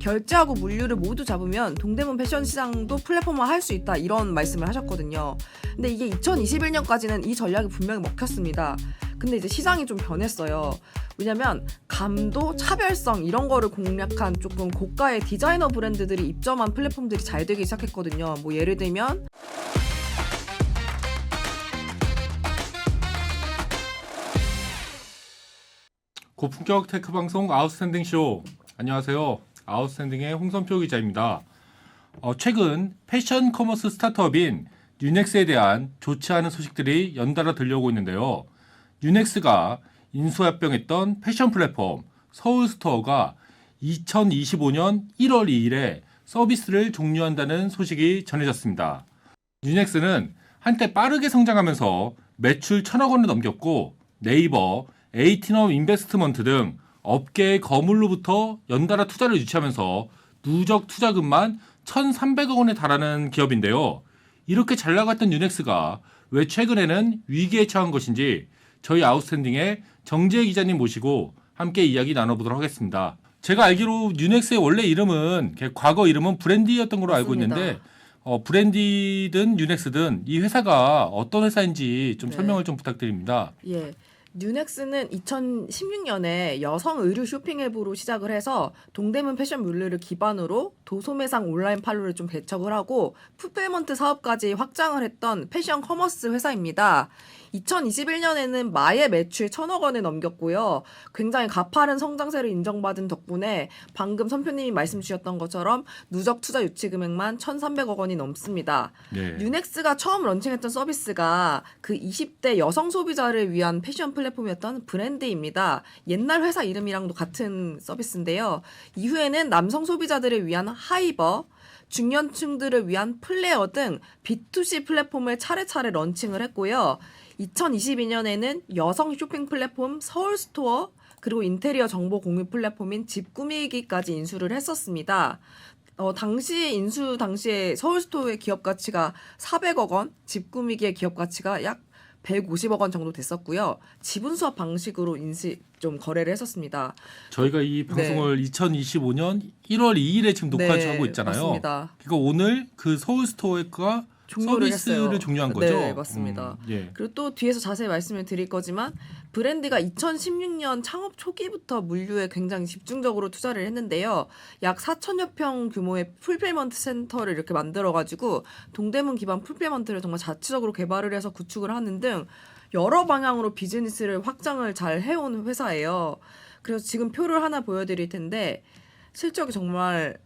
결제하고 물류를 모두 잡으면 동대문 패션 시장도 플랫폼화 할 수 있다 이런 말씀을 하셨거든요. 근데 이게 2021년까지는 이 전략이 분명히 먹혔습니다. 근데 이제 시장이 좀 변했어요. 왜냐면 감도 차별성 이런 거를 공략한 조금 고가의 디자이너 브랜드들이 입점한 플랫폼들이 잘 되기 시작했거든요. 뭐 예를 들면 고품격 테크 방송 아웃스탠딩 쇼. 안녕하세요. 아웃스탠딩의 홍선표 기자입니다. 어, 최근 패션 커머스 스타트업인 유넥스에 대한 좋지 않은 소식들이 연달아 들려오고 있는데요. 유넥스가 인수합병했던 패션 플랫폼 서울스토어가 2025년 1월 2일에 서비스를 종료한다는 소식이 전해졌습니다. 유넥스는 한때 빠르게 성장하면서 매출 천억 원을 넘겼고 네이버, 에이티넘 인베스트먼트 등 업계의 거물로부터 연달아 투자를 유치하면서 누적 투자금만 1,300억 원에 달하는 기업인데요. 이렇게 잘 나갔던 유넥스가 왜 최근에는 위기에 처한 것인지 저희 아웃스탠딩의 정재 기자님 모시고 함께 이야기 나눠보도록 하겠습니다. 제가 알기로 유넥스의 원래 이름은 과거 이름은 브랜디였던 걸로 알고 맞습니다. 있는데 어, 브랜디든 유넥스든 이 회사가 어떤 회사인지 좀 네. 설명을 좀 부탁드립니다. 예. 뉴넥스는 2016년에 여성 의류 쇼핑 앱으로 시작을 해서 동대문 패션 물류를 기반으로 도소매상 온라인 판로를 좀 개척을 하고 풀페먼트 사업까지 확장을 했던 패션 커머스 회사입니다. 2021년에는 마의 매출 천억 원을 넘겼고요. 굉장히 가파른 성장세를 인정받은 덕분에 방금 선표님이 말씀 주셨던 것처럼 누적 투자 유치 금액만 1,300억 원이 넘습니다. 네. 유넥스가 처음 런칭했던 서비스가 그 20대 여성 소비자를 위한 패션 플랫폼이었던 브랜드입니다. 옛날 회사 이름이랑도 같은 서비스인데요. 이후에는 남성 소비자들을 위한 하이버, 중년층들을 위한 플레어 등 B2C 플랫폼을 차례차례 런칭을 했고요. 2022년에는 여성 쇼핑 플랫폼 서울 스토어 그리고 인테리어 정보 공유 플랫폼인 집 꾸미기까지 인수를 했었습니다. 어, 당시 인수 당시에 서울 스토어의 기업 가치가 400억 원, 집 꾸미기의 기업 가치가 약 150억 원 정도 됐었고요. 지분 수합 방식으로 인시 좀 거래를 했었습니다. 저희가 이 방송을 2025년 1월 2일에 지금 녹화하고 있잖아요. 네. 맞습니다. 그러니까 오늘 그 서울 스토어가 종료를 서비스를 했어요. 종료한 거죠. 네, 맞습니다. 음, 예. 그리고 또 뒤에서 자세히 말씀을 드릴 거지만 브랜드가 2016년 창업 초기부터 물류에 굉장히 집중적으로 투자를 했는데요. 약 4천여 평 규모의 풀페먼트 센터를 이렇게 만들어 가지고 동대문 기반 풀페먼트를 정말 자체적으로 개발을 해서 구축을 하는 등 여러 방향으로 비즈니스를 확장을 잘 해온 회사예요. 그래서 지금 표를 하나 보여드릴 텐데 실적이 정말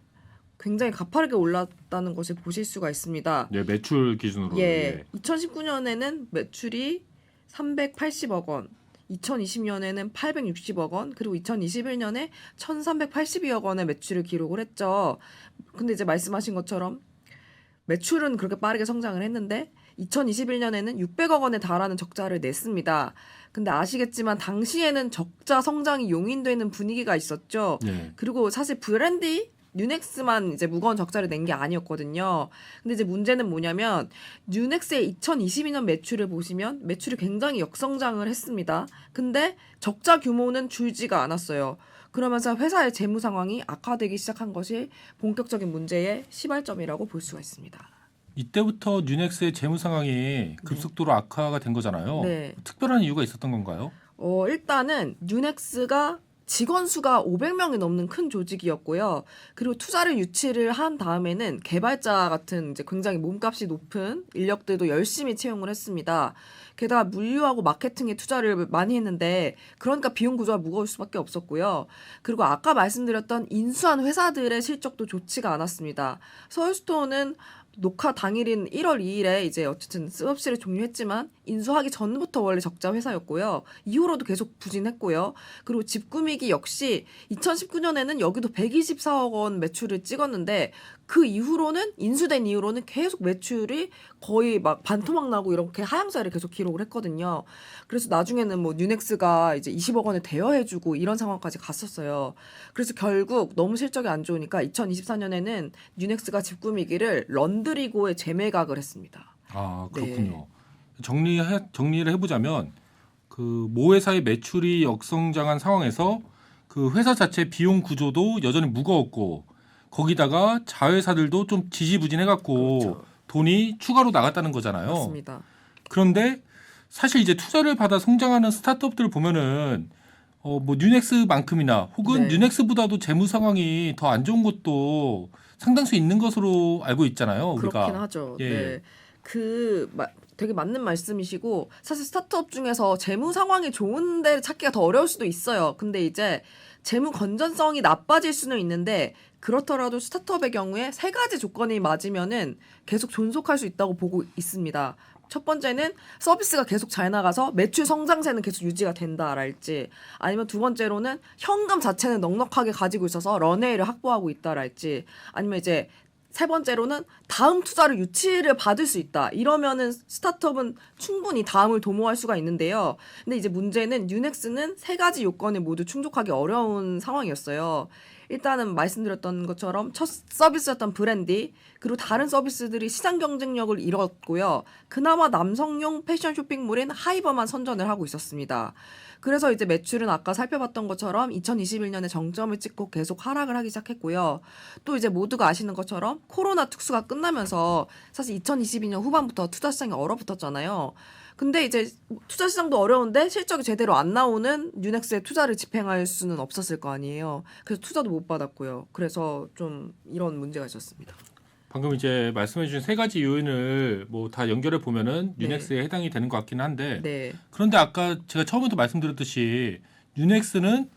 굉장히 가파르게 올랐다는 것을 보실 수가 있습니다. 네, 매출 기준으로. 예. 2019년에는 매출이 380억 원, 2020년에는 860억 원, 그리고 2021년에 1,382억 원의 매출을 기록을 했죠. 근데 이제 말씀하신 것처럼 매출은 그렇게 빠르게 성장을 했는데 2021년에는 600억 원에 달하는 적자를 냈습니다. 근데 아시겠지만 당시에는 적자 성장이 용인되는 분위기가 있었죠. 예. 그리고 사실 브랜디 뉴넥스만 이제 무거운 적자를 낸 게 아니었거든요. 근데 이제 문제는 뭐냐면 뉴넥스의 2022년 매출을 보시면 매출이 굉장히 역성장을 했습니다. 근데 적자 규모는 줄지가 않았어요. 그러면서 회사의 재무 상황이 악화되기 시작한 것이 본격적인 문제의 시발점이라고 볼 수가 있습니다. 이때부터 뉴넥스의 재무 상황이 급속도로 악화가 된 거잖아요. 네. 특별한 이유가 있었던 건가요? 어, 일단은 뉴넥스가 직원 수가 500명이 넘는 큰 조직이었고요. 그리고 투자를 유치를 한 다음에는 개발자 같은 이제 굉장히 몸값이 높은 인력들도 열심히 채용을 했습니다. 게다가 물류하고 마케팅에 투자를 많이 했는데 그러니까 비용 구조가 무거울 수밖에 없었고요. 그리고 아까 말씀드렸던 인수한 회사들의 실적도 좋지가 않았습니다. 서울스토어는 녹화 당일인 1월 2일에 이제 어쨌든 수업실을 종료했지만 인수하기 전부터 원래 적자 회사였고요. 이후로도 계속 부진했고요. 그리고 집 꾸미기 역시 2019년에는 여기도 124억 원 매출을 찍었는데 그 이후로는 인수된 이후로는 계속 매출이 거의 막 반토막 나고 이렇게 하향세를 계속 기록을 했거든요. 그래서 나중에는 뭐 뉴넥스가 이제 20억 원을 대여해주고 이런 상황까지 갔었어요. 그래서 결국 너무 실적이 안 좋으니까 2024년에는 뉴넥스가 집 꾸미기를 런드리고에 재매각을 했습니다. 아 네. 그렇군요. 정리해 정리를 해보자면 그 모 회사의 매출이 역성장한 상황에서 그 회사 자체 비용 구조도 여전히 무거웠고 거기다가 자회사들도 좀 지지부진해갖고 그렇죠. 돈이 추가로 나갔다는 거잖아요. 맞습니다. 그런데 사실 이제 투자를 받아 성장하는 스타트업들 보면은 어 뭐 뉴넥스만큼이나 혹은 네. 뉴넥스보다도 재무 상황이 더 안 좋은 것도 상당수 있는 것으로 알고 있잖아요. 우리가. 그렇긴 하죠. 예, 네. 그 마, 되게 맞는 말씀이시고 사실 스타트업 중에서 재무 상황이 좋은데 찾기가 더 어려울 수도 있어요. 근데 이제 재무 건전성이 나빠질 수는 있는데 그렇더라도 스타트업의 경우에 세 가지 조건이 맞으면은 계속 존속할 수 있다고 보고 있습니다. 첫 번째는 서비스가 계속 잘 나가서 매출 성장세는 계속 유지가 된다랄지 아니면 두 번째로는 현금 자체는 넉넉하게 가지고 있어서 런웨이를 확보하고 있다랄지 아니면 이제 세 번째로는 다음 투자를 유치를 받을 수 있다. 이러면은 스타트업은 충분히 다음을 도모할 수가 있는데요. 근데 이제 문제는 유넥스는 세 가지 요건을 모두 충족하기 어려운 상황이었어요. 일단은 말씀드렸던 것처럼 첫 서비스였던 브랜디 그리고 다른 서비스들이 시장 경쟁력을 잃었고요. 그나마 남성용 패션 쇼핑몰인 하이버만 선전을 하고 있었습니다. 그래서 이제 매출은 아까 살펴봤던 것처럼 2021년에 정점을 찍고 계속 하락을 하기 시작했고요. 또 이제 모두가 아시는 것처럼 코로나 특수가 끝나면서 사실 2022년 후반부터 투자 시장이 얼어붙었잖아요. 근데 이제 투자 시장도 어려운데 실적이 제대로 안 나오는 뉴넥스에 투자를 집행할 수는 없었을 거 아니에요. 그래서 투자도 못 받았고요. 그래서 좀 이런 문제가 있었습니다. 방금 이제 말씀해주신 세 가지 요인을 뭐 다 연결해 보면은 네. 뉴넥스에 해당이 되는 것 같긴 한데 네. 그런데 아까 제가 처음부터 말씀드렸듯이 뉴넥스는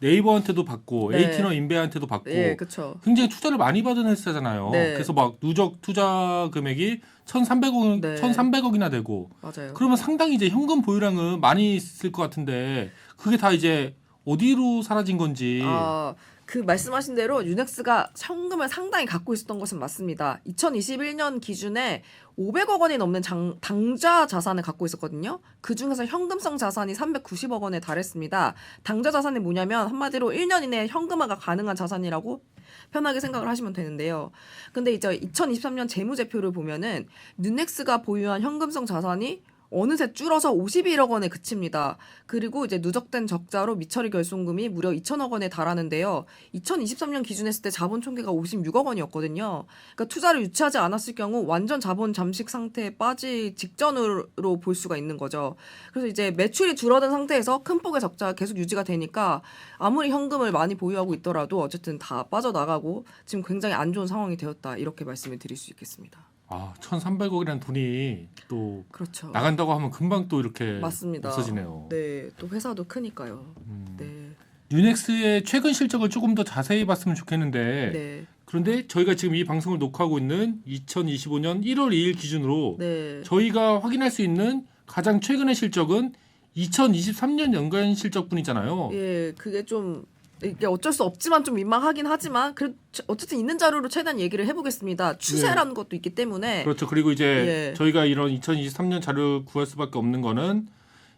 네이버한테도 받고 네. 에이티너 인베한테도 받고 예, 그렇죠. 굉장히 투자를 많이 받은 회사잖아요. 네. 그래서 막 누적 투자 금액이 1,300억 네. 1,300억이나 되고 맞아요. 그러면 상당히 이제 현금 보유량은 많이 있을 것 같은데 그게 다 이제 어디로 사라진 건지 아, 그 말씀하신 대로 유넥스가 현금을 상당히 갖고 있었던 것은 맞습니다. 2021년 기준에 500억 원이 넘는 장, 당좌 자산을 갖고 있었거든요. 그 중에서 현금성 자산이 390억 원에 달했습니다. 당좌 자산이 뭐냐면 한마디로 1년 이내에 현금화가 가능한 자산이라고 편하게 생각을 하시면 되는데요. 근데 이제 2023년 재무제표를 보면은 뉴넥스가 보유한 현금성 자산이 어느새 줄어서 51억 원에 그칩니다. 그리고 이제 누적된 적자로 미처리 결손금이 무려 2천억 원에 달하는데요. 2023년 기준했을 때 자본 총계가 56억 원이었거든요. 그러니까 투자를 유치하지 않았을 경우 완전 자본 잠식 상태에 빠지 직전으로 볼 수가 있는 거죠. 그래서 이제 매출이 줄어든 상태에서 큰 폭의 적자가 계속 유지가 되니까 아무리 현금을 많이 보유하고 있더라도 어쨌든 다 빠져나가고 지금 굉장히 안 좋은 상황이 되었다. 이렇게 말씀을 드릴 수 있겠습니다. 아 1,300억이라는 돈이 또 그렇죠. 나간다고 하면 금방 또 이렇게 맞습니다. 없어지네요. 네, 또 회사도 크니까요. 음. 네, 뉴넥스의 최근 실적을 조금 더 자세히 봤으면 좋겠는데 네, 그런데 저희가 지금 이 방송을 녹화하고 있는 2025년 1월 2일 기준으로 네, 저희가 확인할 수 있는 가장 최근의 실적은 2023년 연간 실적뿐이잖아요. 예, 그게 좀 이게 어쩔 수 없지만 좀 민망하긴 하지만 그 어쨌든 있는 자료로 최대한 얘기를 해보겠습니다. 추세라는 것도 있기 때문에 그렇죠. 그리고 이제 예. 저희가 이런 2023년 자료를 구할 수밖에 없는 거는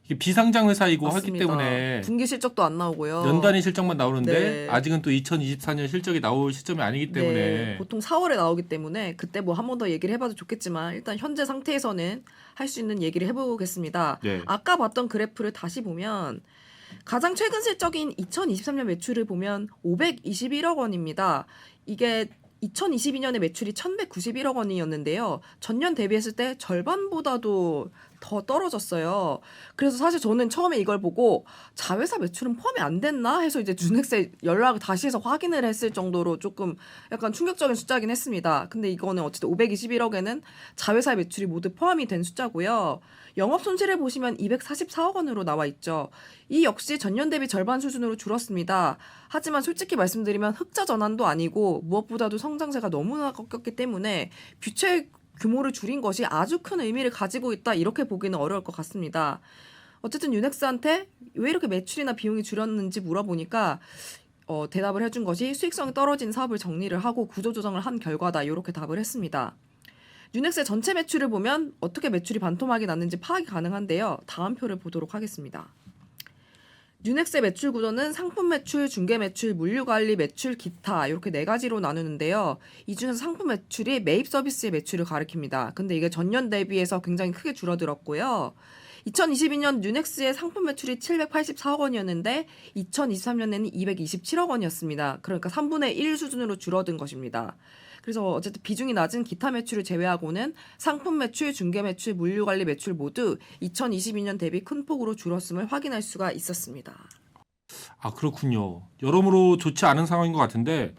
이게 비상장 회사이고 하기 맞습니다. 때문에 분기 실적도 안 나오고요. 연단위 실적만 나오는데 네. 아직은 또 2024년 실적이 나올 시점이 아니기 때문에 네, 보통 4월에 나오기 때문에 그때 뭐 한 번 더 얘기를 해봐도 좋겠지만 일단 현재 상태에서는 할 수 있는 얘기를 해보겠습니다. 네. 아까 봤던 그래프를 다시 보면 가장 최근 실적인 2023년 매출을 보면 521억 원입니다. 이게 2022년에 매출이 1,191억 원이었는데요. 전년 대비했을 때 절반보다도 더 떨어졌어요. 그래서 사실 저는 처음에 이걸 보고 자회사 매출은 포함이 안 됐나 해서 이제 준엑스에 연락을 다시 해서 확인을 했을 정도로 조금 약간 충격적인 숫자긴 했습니다. 근데 이거는 어쨌든 521억에는 자회사 매출이 모두 포함이 된 숫자고요. 영업 손실을 보시면 244억 원으로 나와 있죠. 이 역시 전년 대비 절반 수준으로 줄었습니다. 하지만 솔직히 말씀드리면 흑자 전환도 아니고 무엇보다도 성장세가 너무나 꺾였기 때문에 뷰체 규모를 줄인 것이 아주 큰 의미를 가지고 있다 이렇게 보기는 어려울 것 같습니다. 어쨌든 유넥스한테 왜 이렇게 매출이나 비용이 줄었는지 물어보니까 어, 대답을 해준 것이 수익성이 떨어진 사업을 정리를 하고 구조조정을 한 결과다 이렇게 답을 했습니다. 유넥스의 전체 매출을 보면 어떻게 매출이 반토막이 났는지 파악이 가능한데요. 다음 표를 보도록 하겠습니다. 유넥스의 매출 구조는 상품 매출, 중개 매출, 물류 관리 매출, 기타 이렇게 네 가지로 나누는데요. 이 중에서 상품 매출이 매입 서비스의 매출을 가리킵니다. 근데 이게 전년 대비해서 굉장히 크게 줄어들었고요. 2022년 뉴넥스의 상품 매출이 784억 원이었는데 2023년에는 227억 원이었습니다. 그러니까 3분의 1 수준으로 줄어든 것입니다. 그래서 어쨌든 비중이 낮은 기타 매출을 제외하고는 상품 매출, 중개 매출, 물류 관리 매출 모두 2022년 대비 큰 폭으로 줄었음을 확인할 수가 있었습니다. 아 그렇군요. 여러모로 좋지 않은 상황인 것 같은데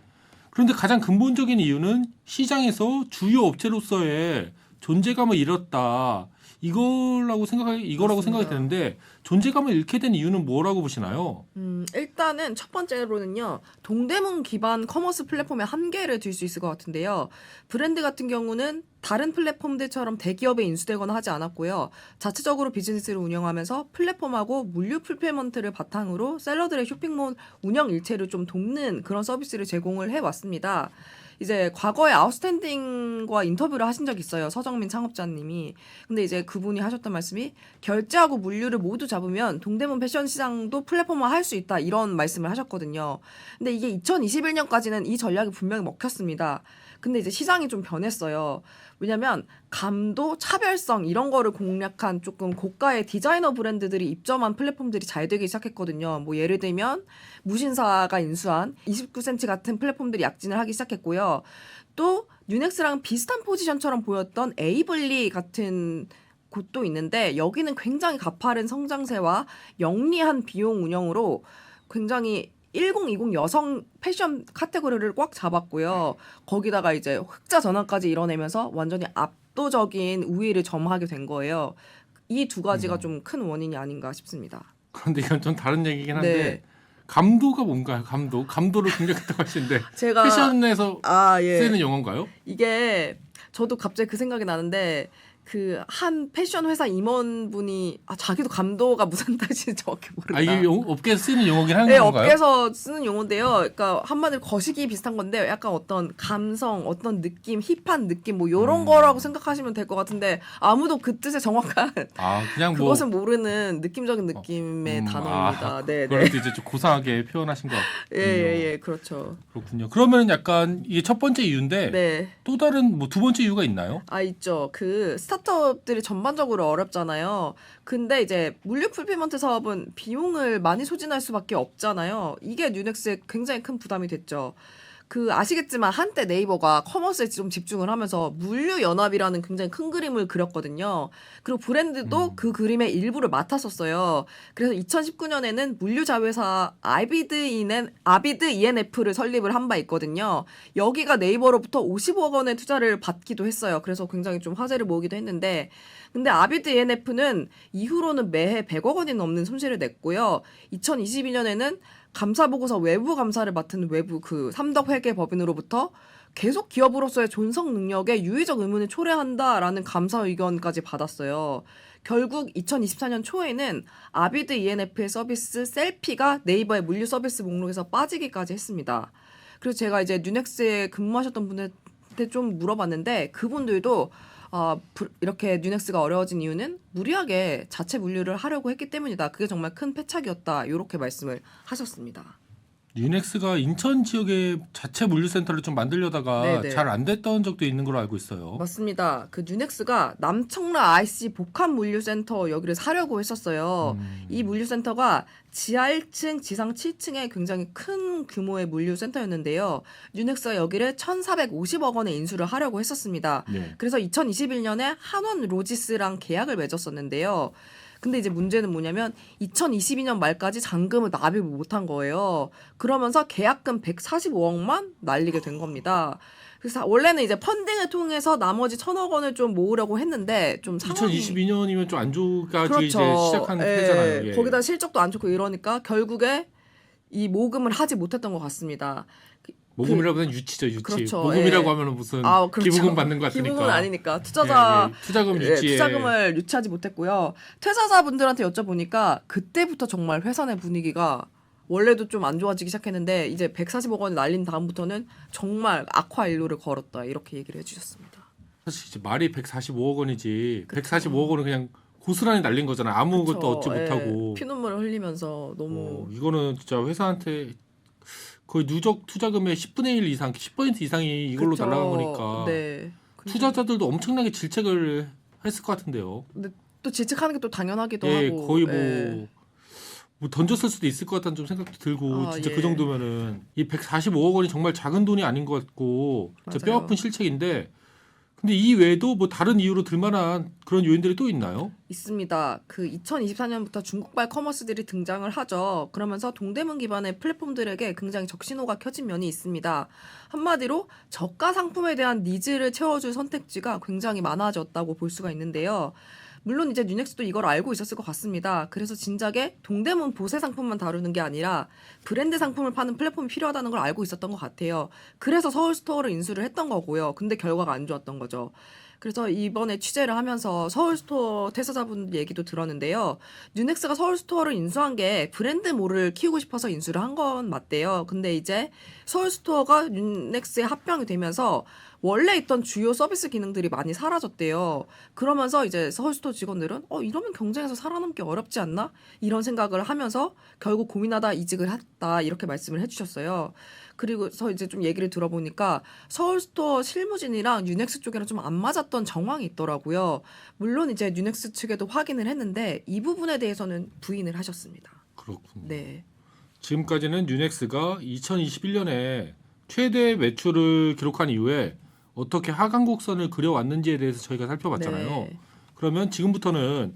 그런데 가장 근본적인 이유는 시장에서 주요 업체로서의 존재감을 잃었다. 이거라고 생각 이거라고. 생각이 되는데 존재감을 잃게 된 이유는 뭐라고 보시나요? 음, 일단은 첫 번째로는요, 동대문 기반 커머스 플랫폼의 한계를 들수 있을 것 같은데요. 브랜드 같은 경우는 다른 플랫폼들처럼 대기업에 인수되거나 하지 않았고요. 자체적으로 비즈니스를 운영하면서 플랫폼하고 물류 풀필먼트를 바탕으로 셀러들의 쇼핑몰 운영 일체를 좀 돕는 그런 서비스를 제공을 해왔습니다. 이제 과거에 아웃스탠딩과 인터뷰를 하신 적 있어요. 서정민 창업자님이. 근데 이제 그분이 하셨던 말씀이 결제하고 물류를 모두 잡으면 동대문 패션 시장도 플랫폼화 할 수 있다. 이런 말씀을 하셨거든요. 근데 이게 2021년까지는 이 전략이 분명히 먹혔습니다. 근데 이제 시장이 좀 변했어요. 왜냐면 감도, 차별성 이런 거를 공략한 조금 고가의 디자이너 브랜드들이 입점한 플랫폼들이 잘 되기 시작했거든요. 뭐 예를 들면 무신사가 인수한 29cm 같은 플랫폼들이 약진을 하기 시작했고요. 또 뉴넥스랑 비슷한 포지션처럼 보였던 에이블리 같은 곳도 있는데 여기는 굉장히 가파른 성장세와 영리한 비용 운영으로 굉장히 1020 여성 패션 카테고리를 꽉 잡았고요. 거기다가 이제 흑자 전환까지 이뤄내면서 완전히 압도적인 우위를 점하게 된 거예요. 이 두 가지가 음. 좀 큰 원인이 아닌가 싶습니다. 그런데 이건 좀 다른 얘기긴 한데 네. 감도가 뭔가요? 감도 감도를 공략했다고 하시는데 제가 패션에서 아 예. 쓰이는 용어인가요? 이게 저도 갑자기 그 생각이 나는데 그 한 패션 회사 임원분이 아 자기도 감도가 무슨 뜻인지 정확히 모르겠다. 아 이게 용- 업계에서 쓰이는 용어긴 한 네, 건가요? 업계에서 쓰는 용어인데요. 그러니까 한마디로 거시기 비슷한 건데 약간 어떤 감성, 어떤 느낌, 힙한 느낌 뭐 이런 음. 거라고 생각하시면 될 것 같은데 아무도 그 뜻의 정확한 아 그냥 뭐 그것은 모르는 느낌적인 느낌의 음, 단어입니다. 아, 네, 그걸 네. 또 이제 좀 고상하게 표현하신 것. 예, 예, 예, 그렇죠. 그렇군요. 그러면 약간 이게 첫 번째 이유인데 네. 또 다른 뭐 두 번째 이유가 있나요? 아 있죠. 그 스타 트업들이 전반적으로 어렵잖아요. 근데 이제 물류 풀필먼트 사업은 비용을 많이 소진할 수밖에 없잖아요. 이게 뉴넥스에 굉장히 큰 부담이 됐죠. 그 아시겠지만 한때 네이버가 커머스에 좀 집중을 하면서 물류 연합이라는 굉장히 큰 그림을 그렸거든요. 그리고 브랜드도 음. 그 그림의 일부를 맡았었어요. 그래서 2019년에는 물류 자회사 아비드 이엔 아비드 ENF를 설립을 한 바 있거든요. 여기가 네이버로부터 50억 원의 투자를 받기도 했어요. 그래서 굉장히 좀 화제를 모으기도 했는데 근데 아비드 ENF는 이후로는 매해 100억 원이 넘는 손실을 냈고요. 2022년에는 감사 보고서 외부 감사를 맡은 외부 그 삼덕 회계 법인으로부터 계속 기업으로서의 존속 능력에 유의적 의문을 초래한다라는 감사 의견까지 받았어요. 결국 2024년 초에는 아비드 ENF의 서비스 셀피가 네이버의 물류 서비스 목록에서 빠지기까지 했습니다. 그래서 제가 이제 뉴넥스에 근무하셨던 분한테 좀 물어봤는데 그분들도 아, 부- 이렇게 뉴넥스가 어려워진 이유는 무리하게 자체 물류를 하려고 했기 때문이다. 그게 정말 큰 패착이었다. 이렇게 말씀을 하셨습니다. 유넥스가 인천 지역에 자체 물류센터를 좀 만들려다가 네네. 잘 안 됐던 적도 있는 걸로 알고 있어요. 맞습니다. 그 뉴넥스가 남청라 IC 복합 물류센터 여기를 사려고 했었어요. 음. 이 물류센터가 지하 1층, 지상 7층에 굉장히 큰 규모의 물류센터였는데요. 뉴넥스가 여기를 1,450억 원에 인수를 하려고 했었습니다. 네. 그래서 2021년에 한원 로지스랑 계약을 맺었었는데요. 근데 이제 문제는 뭐냐면 2022년 말까지 잔금을 납입을 못한 거예요. 그러면서 계약금 145억만 날리게 된 겁니다. 그래서 원래는 이제 펀딩을 통해서 나머지 천억 원을 좀 모으려고 했는데 좀 상황이 2022년이면 좀 안 좋게 그렇죠. 이제 시작하는 예, 해잖아요. 예. 거기다 실적도 안 좋고 이러니까 결국에 이 모금을 하지 못했던 것 같습니다. 모금이라고 하면 유치죠, 유치. 그렇죠. 모금이라고 예. 하면 무슨 아, 그렇죠. 기부금 받는 것 같으니까. 기부금은 아니니까 투자자 예, 예. 투자금 예, 유치에 투자금을 유치하지 못했고요. 퇴사자분들한테 여쭤보니까 그때부터 정말 회사 내 분위기가 원래도 좀 안 좋아지기 시작했는데 이제 140억 원이 날린 다음부터는 정말 악화 일로를 걸었다 이렇게 얘기를 해주셨습니다. 사실 말이 145억 원이지. 그쵸. 145억 원은 그냥 고스란히 날린 거잖아. 아무것도 그쵸? 얻지 예, 못하고. 피눈물을 흘리면서 너무 어, 이거는 진짜 회사한테 거의 누적 투자금의 10분의 1 이상, 10% 이상이 이걸로 그쵸? 날아간 거니까 네. 근데 투자자들도 엄청나게 질책을 했을 것 같은데요. 또또 질책하는 게 또 당연하기도 예, 하고 거의 뭐, 예. 뭐 던졌을 수도 있을 것 같다는 좀 생각도 들고 아, 진짜 예. 그 정도면은 이 145억 원이 정말 작은 돈이 아닌 것 같고 진짜 맞아요. 뼈아픈 실책인데 근데 이 외에도 뭐 다른 이유로 들만한 그런 요인들이 또 있나요? 있습니다. 그 2024년부터 중국발 커머스들이 등장을 하죠. 그러면서 동대문 기반의 플랫폼들에게 굉장히 적신호가 켜진 면이 있습니다. 한마디로 저가 상품에 대한 니즈를 채워줄 선택지가 굉장히 많아졌다고 볼 수가 있는데요. 물론 이제 뉴넥스도 이걸 알고 있었을 것 같습니다. 그래서 진작에 동대문 보세 상품만 다루는 게 아니라 브랜드 상품을 파는 플랫폼이 필요하다는 걸 알고 있었던 것 같아요. 그래서 서울 스토어를 인수를 했던 거고요. 근데 결과가 안 좋았던 거죠. 그래서 이번에 취재를 하면서 서울 스토어 퇴사자분 얘기도 들었는데요. 뉴넥스가 서울 스토어를 인수한 게 브랜드 몰을 키우고 싶어서 인수를 한 건 맞대요. 근데 이제 서울 스토어가 뉴넥스에 합병이 되면서 원래 있던 주요 서비스 기능들이 많이 사라졌대요. 그러면서 이제 서울 스토어 직원들은 어 이러면 경쟁에서 살아남기 어렵지 않나? 이런 생각을 하면서 결국 고민하다 이직을 했다 이렇게 말씀을 해주셨어요. 그리고서 이제 좀 얘기를 들어보니까 서울 스토어 실무진이랑 뉴넥스 쪽이랑 좀 안 맞았던 정황이 있더라고요. 물론 이제 뉴넥스 측에도 확인을 했는데 이 부분에 대해서는 부인을 하셨습니다. 그렇군요. 네. 지금까지는 뉴넥스가 2021년에 최대 매출을 기록한 이후에 어떻게 하강 곡선을 그려왔는지에 대해서 저희가 살펴봤잖아요. 네. 그러면 지금부터는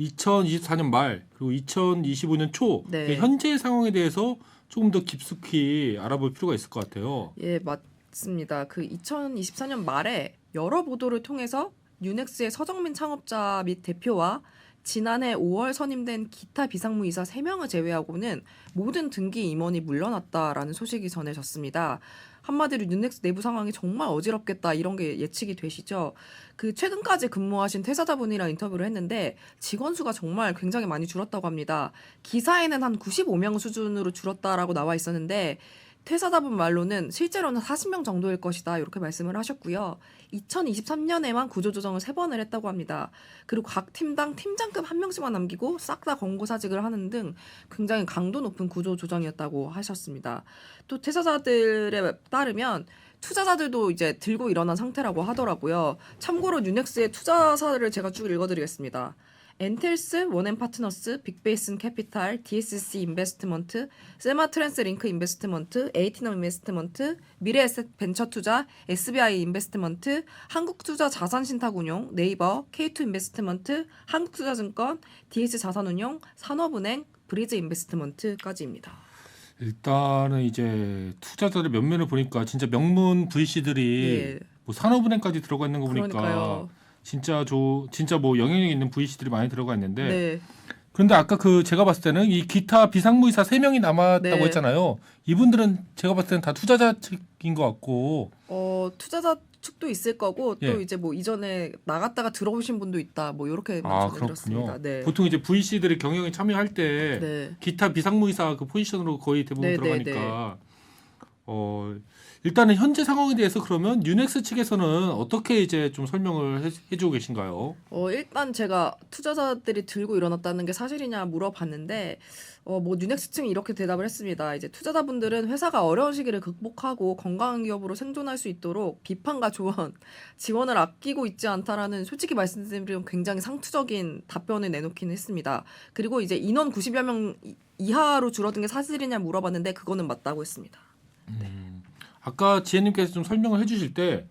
2024년 말 그리고 2025년 초 네. 현재 상황에 대해서 조금 더 깊숙이 알아볼 필요가 있을 것 같아요. 예, 맞습니다. 그 2024년 말에 여러 보도를 통해서 유넥스의 서정민 창업자 및 대표와 지난해 5월 선임된 기타 비상무이사 3명을 제외하고는 모든 등기 임원이 물러났다라는 소식이 전해졌습니다. 한마디로 유넥스 내부 상황이 정말 어지럽겠다 이런 게 예측이 되시죠. 그 최근까지 근무하신 퇴사자분이랑 인터뷰를 했는데 직원 수가 정말 굉장히 많이 줄었다고 합니다. 기사에는 한 95명 수준으로 줄었다라고 나와 있었는데 퇴사자분 말로는 실제로는 40명 정도일 것이다 이렇게 말씀을 하셨고요. 2023년에만 구조조정을 세 번을 했다고 합니다. 그리고 각 팀당 팀장급 한 명씩만 남기고 싹 다 권고사직을 하는 등 굉장히 강도 높은 구조조정이었다고 하셨습니다. 또 퇴사자들에 따르면 투자자들도 이제 들고 일어난 상태라고 하더라고요. 참고로 뉴넥스의 투자사를 제가 쭉 읽어드리겠습니다. 엔텔스, 원앤파트너스, 빅베이슨 캐피탈, DSC 인베스트먼트, 세마트랜스 링크 인베스트먼트, 에이티넘 인베스트먼트, 미래에셋 벤처투자, SBI 인베스트먼트, 한국투자 자산신탁운용, 네이버, K2 인베스트먼트, 한국투자증권, DS 자산운용, 산업은행, 브리즈 인베스트먼트까지입니다. 일단은 이제 투자자들 면면을 보니까 진짜 명문 VC들이 예, 뭐 산업은행까지 들어가 있는 거 보니까 그러니까요. 진짜 조 진짜 뭐 영향력 있는 VC들이 많이 들어가 있는데 네. 그런데 아까 그 제가 봤을 때는 이 기타 비상무이사 세 명이 남았다고 네. 했잖아요. 이분들은 제가 봤을 때는 다 투자자 측인 것 같고 어, 투자자 측도 있을 거고 또 예. 이제 뭐 이전에 나갔다가 들어오신 분도 있다. 뭐 이렇게 아 전해. 그렇군요. 네. 보통 이제 VC들이 경영에 참여할 때 네. 기타 비상무이사 그 포지션으로 거의 대부분 네, 들어가니까 어 일단은 현재 상황에 대해서 그러면 유넥스 측에서는 어떻게 이제 좀 설명을 해, 해주고 계신가요? 어, 일단 제가 투자자들이 들고 일어났다는 게 사실이냐 물어봤는데, 어, 뭐, 뉴넥스 측이 이렇게 대답을 했습니다. 이제 투자자분들은 회사가 어려운 시기를 극복하고 건강한 기업으로 생존할 수 있도록 비판과 조언, 지원을 아끼고 있지 않다라는 솔직히 말씀드리면 굉장히 상투적인 답변을 내놓긴 했습니다. 그리고 이제 인원 90여 명 이- 이하로 줄어든 게 사실이냐 물어봤는데, 그거는 맞다고 했습니다. 음, 아까 지혜님께서 좀 설명을 해주실 때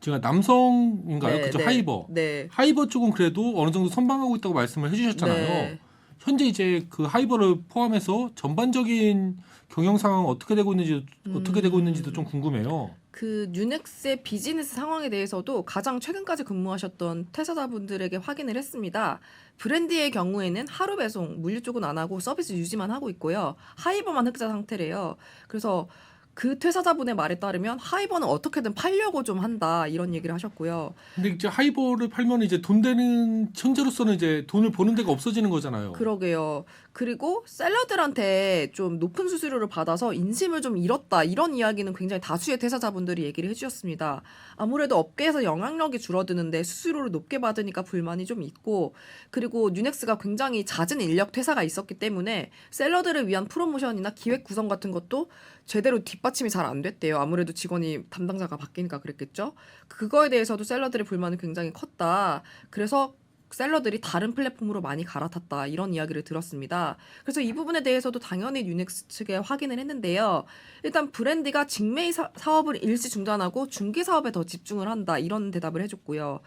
제가 남성인가요? 그죠 하이버. 네. 하이버 쪽은 그래도 어느 정도 선방하고 있다고 말씀을 해주셨잖아요. 네. 현재 이제 그 하이버를 포함해서 전반적인 경영 상황 어떻게 되고 있는지 어떻게 되고 있는지도 좀 궁금해요. 그 뉴넥스의 비즈니스 상황에 대해서도 가장 최근까지 근무하셨던 퇴사자분들에게 확인을 했습니다. 브랜디의 경우에는 하루 배송, 물류 쪽은 안 하고 서비스 유지만 하고 있고요. 하이버만 흑자 상태래요. 그래서 그 퇴사자분의 말에 따르면 하이버는 어떻게든 팔려고 좀 한다 이런 얘기를 하셨고요. 근데 이제 하이버를 팔면 이제 돈 되는 현재로서는 이제 돈을 버는 데가 없어지는 거잖아요. 그러게요. 그리고 셀러들한테 좀 높은 수수료를 받아서 인심을 좀 잃었다 이런 이야기는 굉장히 다수의 퇴사자분들이 얘기를 해주셨습니다. 아무래도 업계에서 영향력이 줄어드는데 수수료를 높게 받으니까 불만이 좀 있고 그리고 뉴넥스가 굉장히 잦은 인력 퇴사가 있었기 때문에 셀러들을 위한 프로모션이나 기획 구성 같은 것도 제대로 뒷받침이 잘 안 됐대요. 아무래도 직원이 담당자가 바뀌니까 그랬겠죠. 그거에 대해서도 셀러들의 불만이 굉장히 컸다. 그래서 셀러들이 다른 플랫폼으로 많이 갈아탔다 이런 이야기를 들었습니다. 그래서 이 부분에 대해서도 당연히 유넥스 측에 확인을 했는데요. 일단 브랜디가 직매이 사, 사업을 일시 중단하고 중개 사업에 더 집중을 한다 이런 대답을 해줬고요.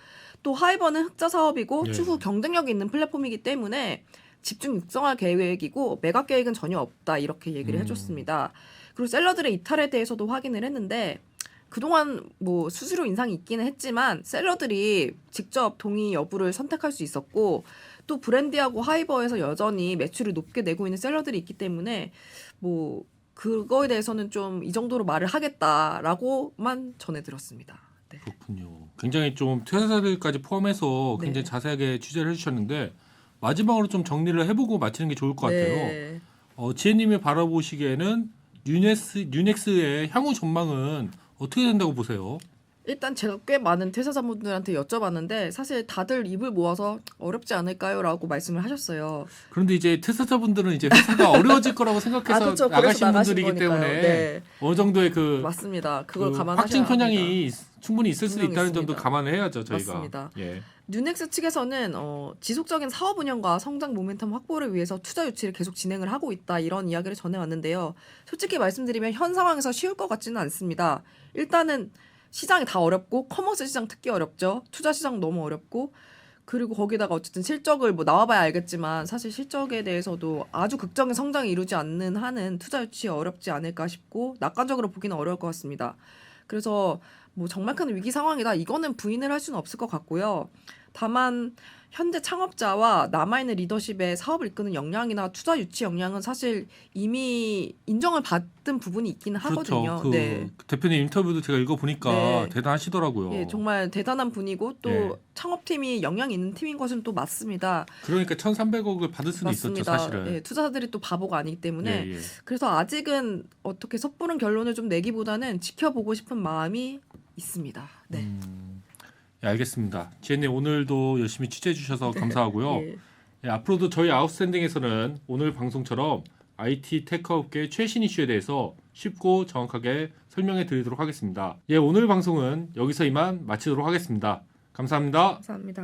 또 하이버는 흑자 사업이고 예. 추후 경쟁력이 있는 플랫폼이기 때문에 집중 육성할 계획이고 매각 계획은 전혀 없다 이렇게 얘기를 음. 해줬습니다. 그리고 셀러들의 이탈에 대해서도 확인을 했는데 그동안 뭐 수수료 인상이 있기는 했지만 셀러들이 직접 동의 여부를 선택할 수 있었고 또 브랜디하고 하이버에서 여전히 매출을 높게 내고 있는 셀러들이 있기 때문에 뭐 그거에 대해서는 좀 이 정도로 말을 하겠다라고만 전해 들었습니다. 네. 그렇군요. 굉장히 좀 퇴사들까지 포함해서 굉장히 네. 자세하게 취재를 해주셨는데 마지막으로 좀 정리를 해보고 마치는 게 좋을 것 같아요. 네. 어, 지혜님이 바라보시기에는 유넥스, 유넥스의 향후 전망은 어떻게 된다고 보세요? 일단 제가 꽤 많은 퇴사자분들한테 여쭤봤는데 사실 다들 입을 모아서 어렵지 않을까요라고 말씀을 하셨어요. 그런데 이제 퇴사자분들은 이제 회사가 어려워질 거라고 생각해서 그렇죠. 나가신 분들이기 거니까요. 때문에 네. 어느 정도의 그, 맞습니다. 그걸 그 감안하셔야 확진. 편향이 있- 충분히 있을 수 있다는 점도 있습니다. 감안을 해야죠 저희가. 맞습니다. 예. 뉴넥스 측에서는 어, 지속적인 사업 운영과 성장 모멘텀 확보를 위해서 투자 유치를 계속 진행을 하고 있다 이런 이야기를 전해왔는데요. 솔직히 말씀드리면 현 상황에서 쉬울 것 같지는 않습니다. 일단은 시장이 다 어렵고 커머스 시장 특히 어렵죠. 투자 시장 너무 어렵고 그리고 거기다가 어쨌든 실적을 뭐 나와봐야 알겠지만 사실 실적에 대해서도 아주 극적인 성장이 이루지 않는 한은 투자 유치 어렵지 않을까 싶고 낙관적으로 보기는 어려울 것 같습니다. 그래서 뭐 정말 큰 위기 상황이다. 이거는 부인을 할 수는 없을 것 같고요. 다만 현재 창업자와 남아있는 리더십의 사업을 이끄는 역량이나 투자 유치 역량은 사실 이미 인정을 받은 부분이 있기는 하거든요. 그렇죠. 그 네. 대표님 인터뷰도 제가 읽어보니까 네. 대단하시더라고요. 예, 정말 대단한 분이고 또 예. 창업팀이 역량 있는 팀인 것은 또 맞습니다. 그러니까 1,300억을 받을 수는 있었죠 맞습니다. 사실은. 예, 투자자들이 또 바보가 아니기 때문에 예, 예. 그래서 아직은 어떻게 섣부른 결론을 좀 내기보다는 지켜보고 싶은 마음이 있습니다. 네. 음, 예, 알겠습니다. 지혜님 오늘도 열심히 취재해 주셔서 감사하고요. 예. 예, 앞으로도 저희 아웃스탠딩에서는 오늘 방송처럼 IT 테크 업계 최신 이슈에 대해서 쉽고 정확하게 설명해 드리도록 하겠습니다. 예, 오늘 방송은 여기서 이만 마치도록 하겠습니다. 감사합니다. 감사합니다.